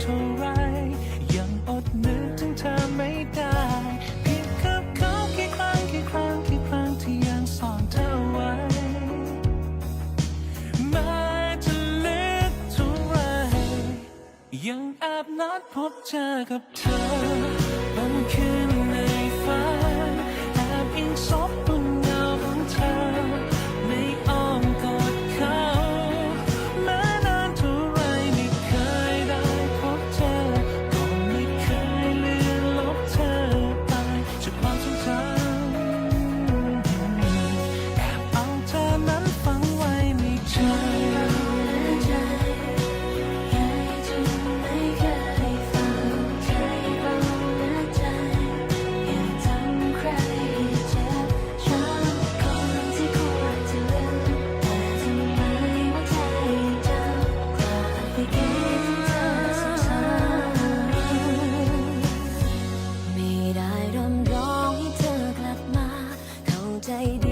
เท่าไร ยังอดนึกถึงเธอไม่ได้เพียงเขากี่ครั้งกี่ครั้งกี่ครั้งที่ยังซ่อนเธอไว้แม้จะลึกเท่าไร ยังแอบนัดพบเจอกับเธอ side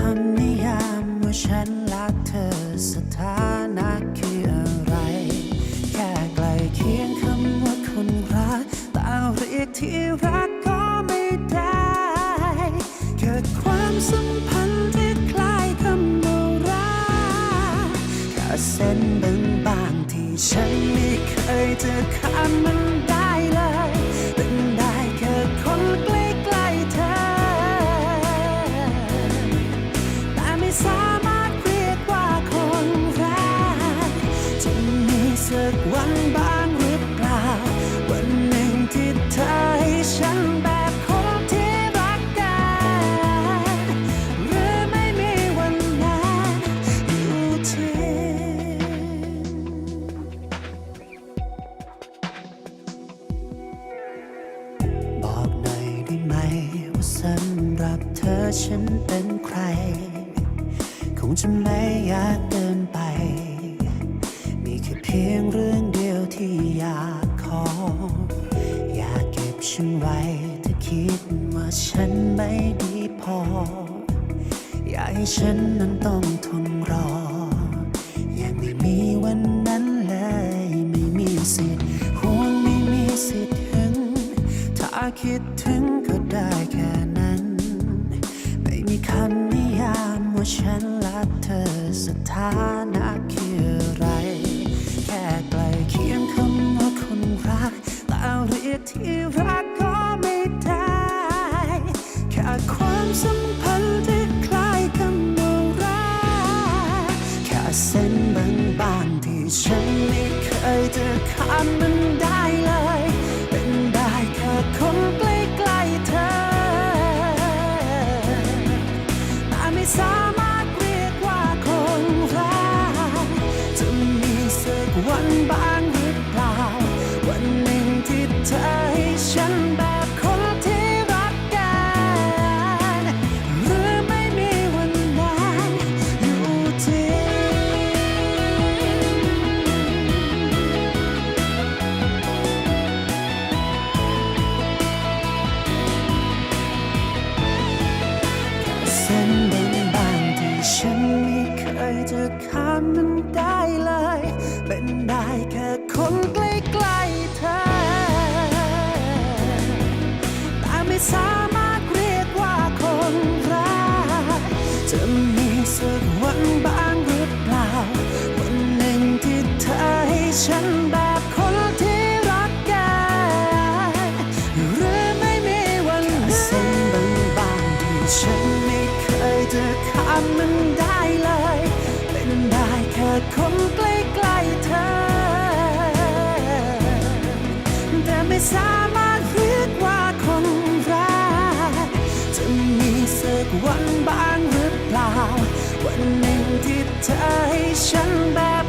คำนิยามว่าฉันรักเธอสถานะคืออะไร แค่ไกลเคีคำว่าคนรักต่เรียกที่รักก็ไม่ได้ เกิดความสัมพันธ์ที่คลายคำว่รักแค่เส้นบางๆที่ฉันไม่เคยจะข้ามมัน kid too. ฉันได้บ้างที่ฉันไม่เคยจะข้ามมันได้เลย เป็นได้แค่คนใกล้ๆ จะข้ามมันได้เลย เป็นได้แค่คนใกล้ๆเธอ แต่ไม่สามารถเรียกว่าคนรักจะมีสักวันบ้างหรือเปล่า วันหนึ่งที่เธอให้ฉันแบ้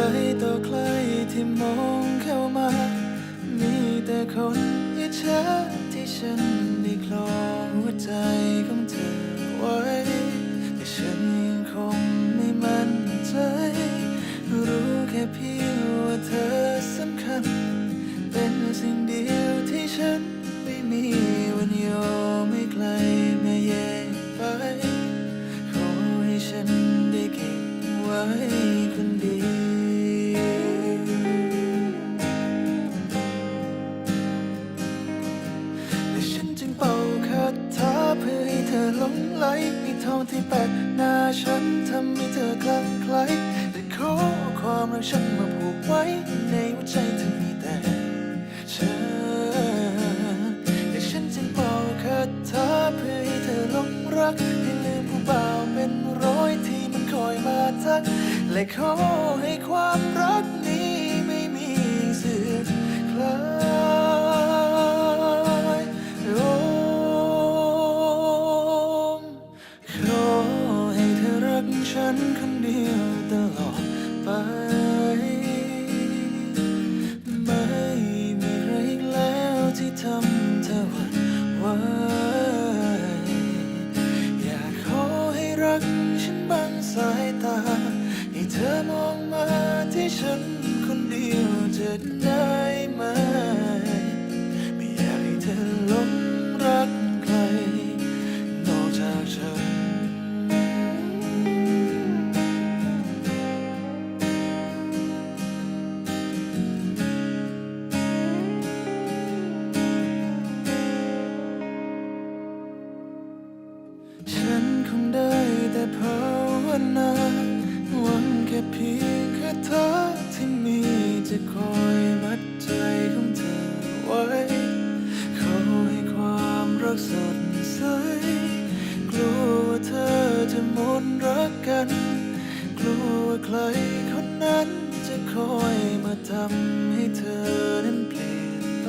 ใครต่อใครที่มองเข้ามา มีแต่คนอิจฉาที่ฉันได้คลองหัวใจของเธอไว้ แต่ฉันคงไม่มั่นใจ รู้แค่เพียงว่าเธอสำคัญ เป็นสิ่งเดียวที่ฉัน ให้ความรักนี้ไม่มีเสื่อม ยว รักสดใส กลัวว่าเธอจะหมดรักกัน กลัวว่าใครคนนั้นจะคอยมาทำให้เธอนั้นเปลี่ยนไป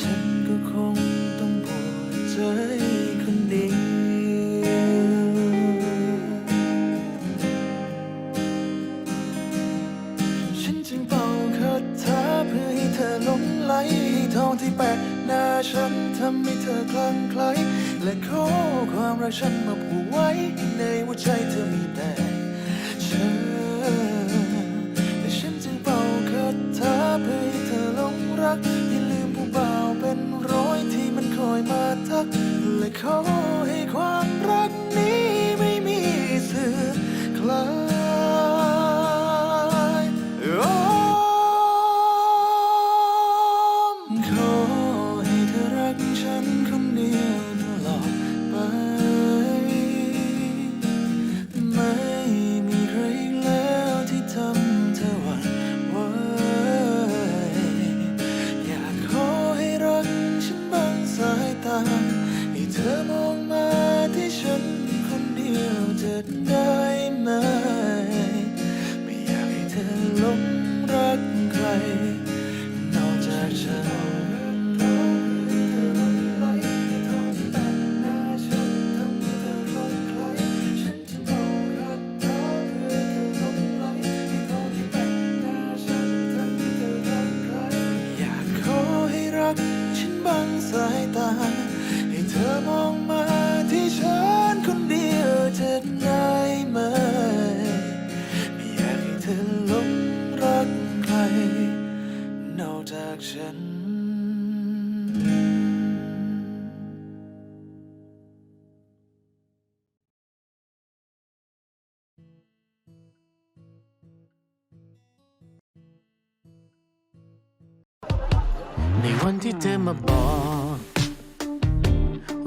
ฉันก็คงต้องปวดใจ รักฉันมาผูกไว้ในหัวใจเธอมีแต่ฉันและฉันจึงเป่าคาถาเพื่อให้เธอหลงรักให้ลืมผู้บ่าวเป็นร้อยที่มันคอยมาทัก และขอให้ ให้เธอมองมาที่ฉันคนเดียวจะได้ไหม ไม่อยากให้เธอหลงรักใคร นอกจากฉันในวันที่เธอมาบอก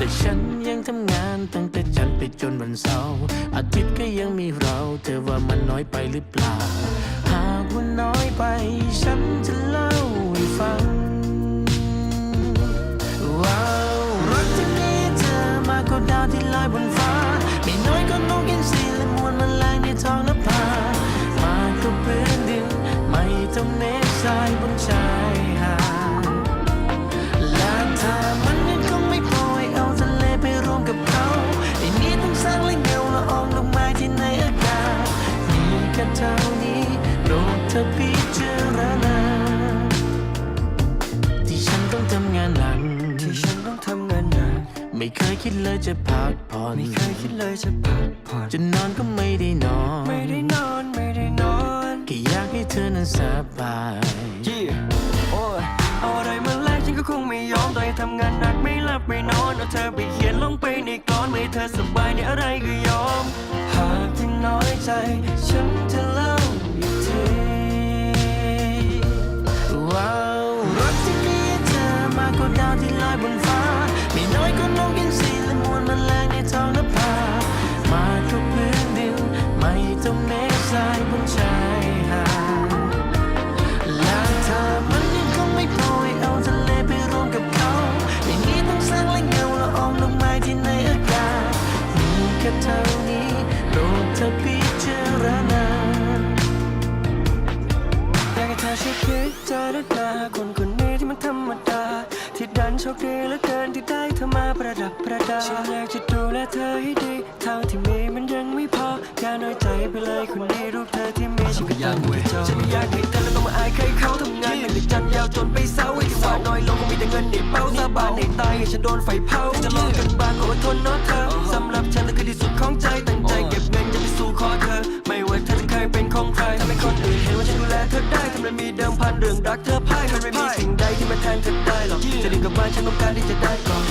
แต่ฉันยังทำงานตั้งแต่จันทร์ไปจนวันเสาร์อาทิตย์ก็ยังมีเรา เธอว่ามันน้อยไปหรือเปล่า หากว่าน้อยไป ฉันจะเล่าให้ฟังว้าวรักที่มีเธอมาก็ดาวที่ลอยบนฟ้า ค่เท่านี้โปรดเธอพิจารณาที่ฉันต้องทำงานหนักที่ฉันต้องทำงานหนักไม่เคยคิดเลยจะพักผ่อนไม่เคยคิดเลยจะพักผ่อนจะนอนก็ไม่ได้นอน ไม่ได้นอนไม่ได้นอนแค่อยากให้เธอนั้นสบายยี่โอ้ยเอาอะไรมาแลกฉันก็คงไม่ยอมต่อให้ทำงานหนักไม่หลับไม่นอนเอาเธอไปเขียนลงไปในกลอนไม่ให้เธอสบายในอะไรก็ยอมหากที่ น้อยใจ ฉันจะเล่าอีกทีว้าวรักที่มีเธอมากกว่าดาวที่ลอยบนฟ้า ไม่น้อยก็นกอินทรีและมวลแมลงในท้องนภามาทุกพื้นดินไม่ต้องเมฆทรายบนชายหาดและเธอมันยังคงไม่พอให้เอาทะเลไปรวมกับเขาอย่างนี้ต้องสร้างและเงาละอองดอกไม้ที่ในอากาศมีแค่เท่า ให้เธอช่วยคิดเจอด้วยตาคนคนนี้ที่มันธรรมดา ที่ดันโชคดีเหลือเกินที่ได้เธอมาประดับประดา ฉันอยากจะดูแลเธอให้ดี เท่าที่มีมันยังไม่พอ อย่าน้อยใจไปเลยคนดีรูปเธอที่มีฉันก็ตั้งไว้จอฉันไม่อยากให้เธอแล้วต้องมาอายใครเขาทำงานเป็นจันทร์ยาวจนไปเสาร์ไอ้ที่ว่าน้อยลงก็มีแต่เงินในเป้าสาบานในตายให้ฉันโดนไฟเผาจะลองกันบ้างก็อดทนเนาะเธอสำหรับฉันเธอคือที่สุดของใจตั้งใจ เธอจะเคยเป็นของใครทำให้คนอื่นเห็นว่าฉันดูแลเธอได้ทำไมมีเดิมพันเรื่องรักเธอพ่ายมันไม่มีสิ่งใดที่มาแทนเธอได้หรอกจะดึงกลับบ้านฉันต้องการที่จะได้ก่อนเธ